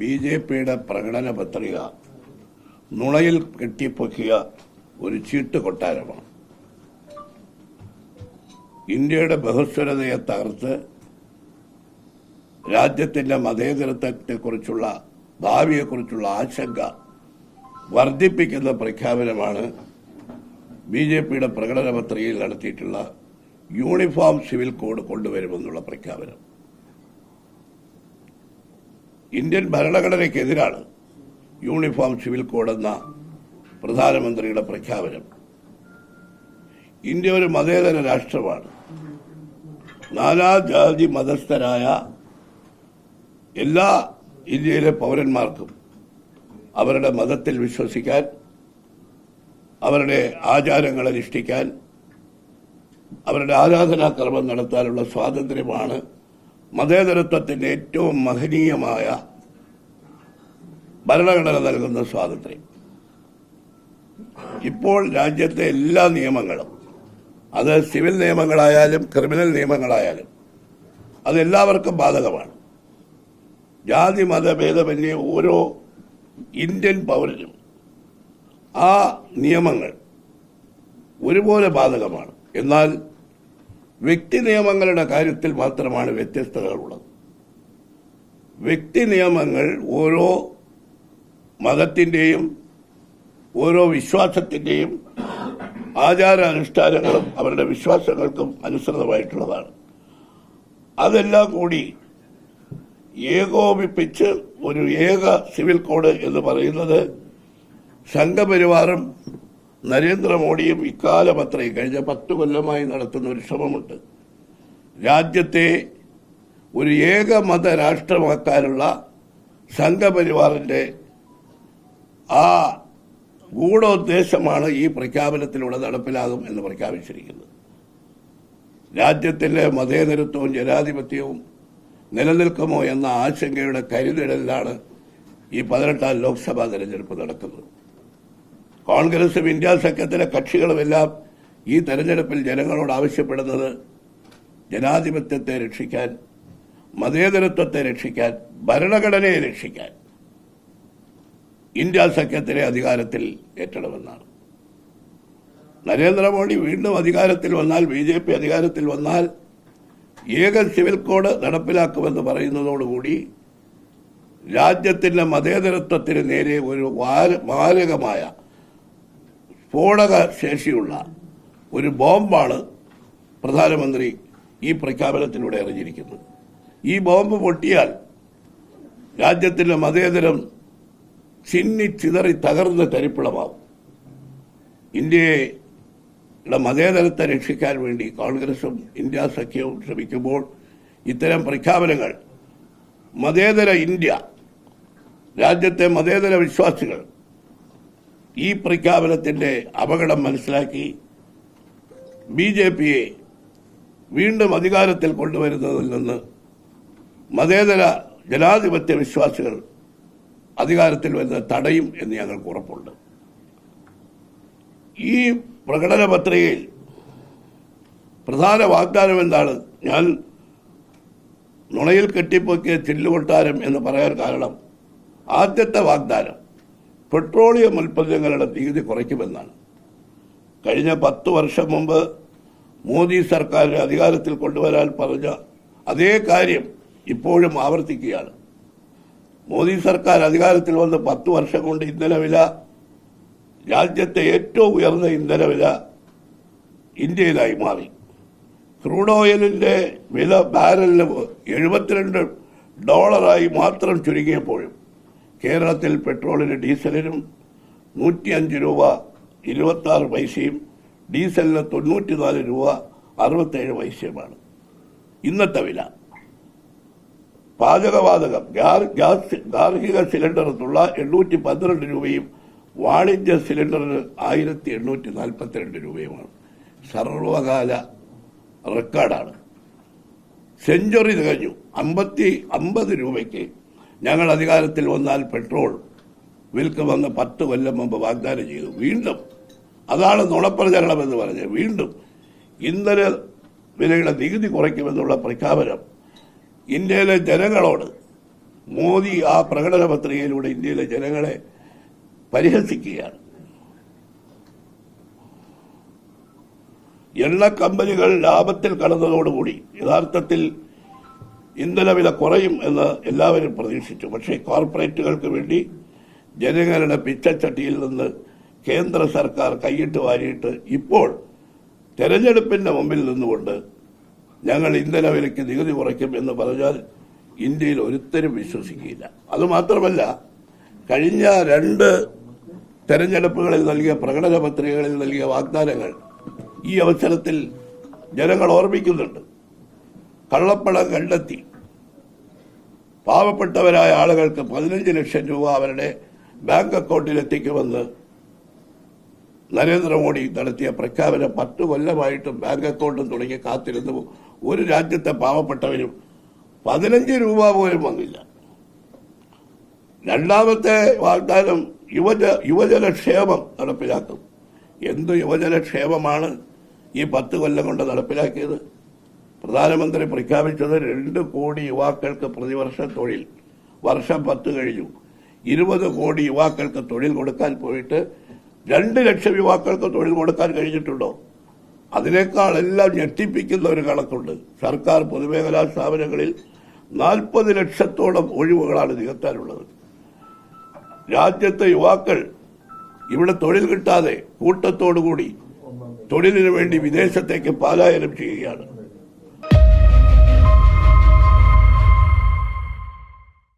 B J പിയുടെ പ്രകടന പത്രിക നുണയിൽ കെട്ടിപ്പൊക്കിയ ഒരു ചീട്ട് കൊട്ടാരമാണ്. ഇന്ത്യയുടെ ബഹുസ്വരതയെ തകർത്ത് രാജ്യത്തിന്റെ മതേതരത്വത്തെക്കുറിച്ചുള്ള ഭാവിയെക്കുറിച്ചുള്ള ആശങ്ക വർദ്ധിപ്പിക്കുന്ന പ്രഖ്യാപനമാണ് ബി ജെ പിയുടെ പ്രകടന പത്രികയിൽ നടത്തിയിട്ടുള്ള യൂണിഫോം സിവിൽ കോഡ് കൊണ്ടുവരുമെന്നുള്ള പ്രഖ്യാപനം. ഇന്ത്യൻ ഭരണഘടനയ്ക്കെതിരാണ് യൂണിഫോം സിവിൽ കോഡ് എന്ന പ്രധാനമന്ത്രിയുടെ പ്രഖ്യാപനം. ഇന്ത്യ ഒരു മതേതര രാഷ്ട്രമാണ്. നാനാജാതി മതസ്ഥരായ എല്ലാ ഇന്ത്യയിലെ പൗരന്മാർക്കും അവരുടെ മതത്തിൽ വിശ്വസിക്കാൻ അവരുടെ ആചാരങ്ങൾ അനുഷ്ഠിക്കാൻ അവരുടെ ആരാധനാക്രമം നടത്താനുള്ള സ്വാതന്ത്ര്യമാണ് മതേതരത്വത്തിന്റെ ഏറ്റവും മഹനീയമായ ഭരണഘടന നൽകുന്ന സ്വാതന്ത്ര്യം. ഇപ്പോൾ രാജ്യത്തെ എല്ലാ നിയമങ്ങളും അത് സിവിൽ നിയമങ്ങളായാലും ക്രിമിനൽ നിയമങ്ങളായാലും അതെല്ലാവർക്കും ബാധകമാണ്. ജാതി മതഭേദമന്യേ ഓരോ ഇന്ത്യൻ പൗരനും ആ നിയമങ്ങൾ ഒരുപോലെ ബാധകമാണ്. എന്നാൽ വ്യക്തി നിയമങ്ങളുടെ കാര്യത്തിൽ മാത്രമാണ് വ്യത്യസ്തതകളുള്ളത്. വ്യക്തി നിയമങ്ങൾ ഓരോ മതത്തിന്റെയും ഓരോ വിശ്വാസത്തിന്റെയും ആചാരാനുഷ്ഠാനങ്ങളും അവരുടെ വിശ്വാസങ്ങൾക്കും അനുസൃതമായിട്ടുള്ളതാണ്. അതെല്ലാം കൂടി ഏകോപിപ്പിച്ച് ഒരു ഏക സിവിൽ കോഡ് എന്ന് പറയുന്നത് സംഘപരിവാറും നരേന്ദ്രമോദിയും ഇക്കാലം അത്രയും കഴിഞ്ഞ പത്ത് കൊല്ലമായി നടത്തുന്ന ഒരു ശ്രമമുണ്ട്. രാജ്യത്തെ ഒരു ഏകമത രാഷ്ട്രമാക്കാനുള്ള സംഘപരിവാറിന്റെ ആ ഗൂഢോദ്ദേശമാണ് ഈ പ്രഖ്യാപനത്തിലൂടെ നടപ്പിലാകും എന്ന് പ്രഖ്യാപിച്ചിരിക്കുന്നത്. രാജ്യത്തിലെ മതേതരത്വവും ജനാധിപത്യവും നിലനിൽക്കുമോ എന്ന ആശങ്കയുടെ കരുതലിലാണ് ഈ പതിനെട്ടാം ലോക്സഭാ തെരഞ്ഞെടുപ്പ് നടക്കുന്നത്. കോൺഗ്രസും ഇന്ത്യ സഖ്യത്തിലെ കക്ഷികളുമെല്ലാം ഈ തെരഞ്ഞെടുപ്പിൽ ജനങ്ങളോട് ആവശ്യപ്പെടുന്നത് ജനാധിപത്യത്തെ രക്ഷിക്കാൻ മതേതരത്വത്തെ രക്ഷിക്കാൻ ഭരണഘടനയെ രക്ഷിക്കാൻ ഇന്ത്യ സഖ്യത്തിലെ അധികാരത്തിൽ ഏറ്റണമെന്നാണ്. നരേന്ദ്രമോദി വീണ്ടും അധികാരത്തിൽ വന്നാൽ ബി ജെ പി അധികാരത്തിൽ വന്നാൽ ഏക സിവിൽ കോഡ് നടപ്പിലാക്കുമെന്ന് പറയുന്നതോടുകൂടി രാജ്യത്തിന്റെ മതേതരത്വത്തിന് നേരെ ഒരു മാരകമായ സ്ഫോടക ശേഷിയുള്ള ഒരു ബോംബാണ് പ്രധാനമന്ത്രി ഈ പ്രഖ്യാപനത്തിലൂടെ എറിഞ്ഞിരിക്കുന്നത് ഈ ബോംബ് പൊട്ടിയാൽ രാജ്യത്തിലെ മതേതരം ചിന്നി ചിതറി തകർന്ന് തരിപ്പിളമാവും ഇന്ത്യയുടെ മതേതരത്തെ രക്ഷിക്കാൻ വേണ്ടി കോൺഗ്രസും ഇന്ത്യ സഖ്യവും ശ്രമിക്കുമ്പോൾ ഇത്തരം പ്രഖ്യാപനങ്ങൾ മതേതര ഇന്ത്യ രാജ്യത്തെ മതേതര വിശ്വാസികൾ ഈ പ്രഖ്യാപനത്തിന്റെ അപകടം മനസ്സിലാക്കി ബി ജെ പിയെ വീണ്ടും അധികാരത്തിൽ കൊണ്ടുവരുന്നതിൽ നിന്ന് മതേതര ജനാധിപത്യ വിശ്വാസികൾ അധികാരത്തിൽ വരുന്ന തടയും എന്ന് ഞങ്ങൾക്ക് ഉറപ്പുണ്ട്. ഈ പ്രകടന പത്രികയിൽ പ്രധാന വാഗ്ദാനം എന്താണ്? ഞാൻ നുണയിൽ കെട്ടിപ്പൊക്കിയ ചില്ലുകൊട്ടാരം എന്ന് പറയാൻ കാരണം ആദ്യത്തെ വാഗ്ദാനം. പെട്രോളിയം ഉൽപ്പന്നങ്ങളുടെ നികുതി കുറയ്ക്കുമെന്നാണ്. കഴിഞ്ഞ പത്ത് വർഷം മുമ്പ് മോദി സർക്കാരിനെ അധികാരത്തിൽ കൊണ്ടുവരാൻ പറഞ്ഞ അതേ കാര്യം ഇപ്പോഴും ആവർത്തിക്കുകയാണ്. മോദി സർക്കാർ അധികാരത്തിൽ വന്ന് പത്ത് വർഷം കൊണ്ട് ഇന്ധന വില രാജ്യത്തെ ഏറ്റവും ഉയർന്ന ഇന്ധന വില ഇന്ത്യയിലായി മാറി. ക്രൂഡ് ഓയിലിന്റെ വില ബാരലിന് എഴുപത്തിരണ്ട് ഡോളറായി മാത്രം ചുരുങ്ങിയപ്പോഴും കേരളത്തിൽ പെട്രോളിന് ഡീസലിനും നൂറ്റിയഞ്ച് രൂപ ഇരുപത്തി ആറ് പൈസയും ഡീസലിന് തൊണ്ണൂറ്റിനാല് രൂപ അറുപത്തേഴ് പൈസയുമാണ്. ഇന്നത്തെ വില. പാചകവാതകം ഗ്യാസ് ഗാർഹിക സിലിണ്ടറിനുള്ള എണ്ണൂറ്റി പന്ത്രണ്ട് രൂപയും വാണിജ്യ സിലിണ്ടറിന് ആയിരത്തി എണ്ണൂറ്റി നാൽപ്പത്തിരണ്ട് രൂപയുമാണ്. സർവകാല റെക്കോർഡാണ്. സെഞ്ചുറി തികഞ്ഞു. അമ്പത്തി അമ്പത് രൂപയ്ക്ക് ഞങ്ങൾ അധികാരത്തിൽ വന്നാൽ പെട്രോൾ. വിൽക്കുമെന്ന് പത്ത് കൊല്ലം മുമ്പ് വാഗ്ദാനം ചെയ്തു. വീണ്ടും. അതാണ് നുണപ്രചരണം എന്ന് പറഞ്ഞത്. വീണ്ടും. ഇന്ധന വിലയുടെ നികുതി കുറയ്ക്കുമെന്നുള്ള പ്രഖ്യാപനം ഇന്ത്യയിലെ ജനങ്ങളോട് മോദി ആ പ്രകടന പത്രികയിലൂടെ ഇന്ത്യയിലെ ജനങ്ങളെ പരിഹസിക്കുകയാണ്. എണ്ണ കമ്പനികൾ ലാഭത്തിൽ കടന്നതോടുകൂടി യഥാർത്ഥത്തിൽ ഇന്ധനവില കുറയും എന്ന് എല്ലാവരും പ്രതീക്ഷിച്ചു. പക്ഷേ കോർപ്പറേറ്റുകൾക്ക് വേണ്ടി ജനങ്ങളുടെ പിച്ചച്ചട്ടിയിൽ നിന്ന് കേന്ദ്ര സർക്കാർ കൈയിട്ട് വാരിയിട്ട് ഇപ്പോൾ തെരഞ്ഞെടുപ്പിന്റെ മുമ്പിൽ നിന്നുകൊണ്ട് ഞങ്ങൾ ഇന്ധനവിലയ്ക്ക് നികുതി കുറയ്ക്കും എന്ന് പറഞ്ഞാൽ ഇന്ത്യയിൽ ഒരുത്തരും വിശ്വസിക്കുകയില്ല. അതുമാത്രമല്ല കഴിഞ്ഞ രണ്ട് തെരഞ്ഞെടുപ്പുകളിൽ നൽകിയ പ്രകടന പത്രികകളിൽ നൽകിയ വാഗ്ദാനങ്ങൾ ഈ അവസരത്തിൽ ജനങ്ങൾ ഓർമ്മിക്കുന്നുണ്ട്. കള്ളപ്പണം കണ്ടെത്തി പാവപ്പെട്ടവരായ ആളുകൾക്ക് പതിനഞ്ച് ലക്ഷം രൂപ അവരുടെ ബാങ്ക് അക്കൗണ്ടിൽ എത്തിക്കുമെന്ന് നരേന്ദ്രമോദി നടത്തിയ പ്രഖ്യാപനം പത്ത് കൊല്ലമായിട്ടും ബാങ്ക് അക്കൗണ്ടും തുടങ്ങി കാത്തിരുന്നു. ഒരു രാജ്യത്തെ പാവപ്പെട്ടവരും പതിനഞ്ച് രൂപ പോലും വന്നില്ല. രണ്ടാമത്തെ വാഗ്ദാനം യുവജ യുവജനക്ഷേമം നടപ്പിലാക്കും. എന്ത് യുവജനക്ഷേമമാണ് ഈ പത്ത് കൊല്ലം കൊണ്ട് നടപ്പിലാക്കിയത്? പ്രധാനമന്ത്രി പ്രഖ്യാപിച്ചത് രണ്ട് കോടി യുവാക്കൾക്ക് പ്രതിവർഷ തൊഴിൽ. വർഷം പത്ത് കഴിഞ്ഞു. ഇരുപത് കോടി യുവാക്കൾക്ക് തൊഴിൽ കൊടുക്കാൻ പോയിട്ട് രണ്ട് ലക്ഷം യുവാക്കൾക്ക് തൊഴിൽ കൊടുക്കാൻ കഴിഞ്ഞിട്ടുണ്ടോ? അതിനേക്കാൾ എല്ലാം ഞെട്ടിപ്പിക്കുന്ന ഒരു കണക്കുണ്ട്. സർക്കാർ പൊതുമേഖലാ സ്ഥാപനങ്ങളിൽ നാൽപ്പത് ലക്ഷത്തോളം ഒഴിവുകളാണ് നികത്താനുള്ളത്. രാജ്യത്തെ യുവാക്കൾ ഇവിടെ തൊഴിൽ കിട്ടാതെ കൂട്ടത്തോടുകൂടി തൊഴിലിനു വേണ്ടി വിദേശത്തേക്ക് പലായനം ചെയ്യുകയാണ്.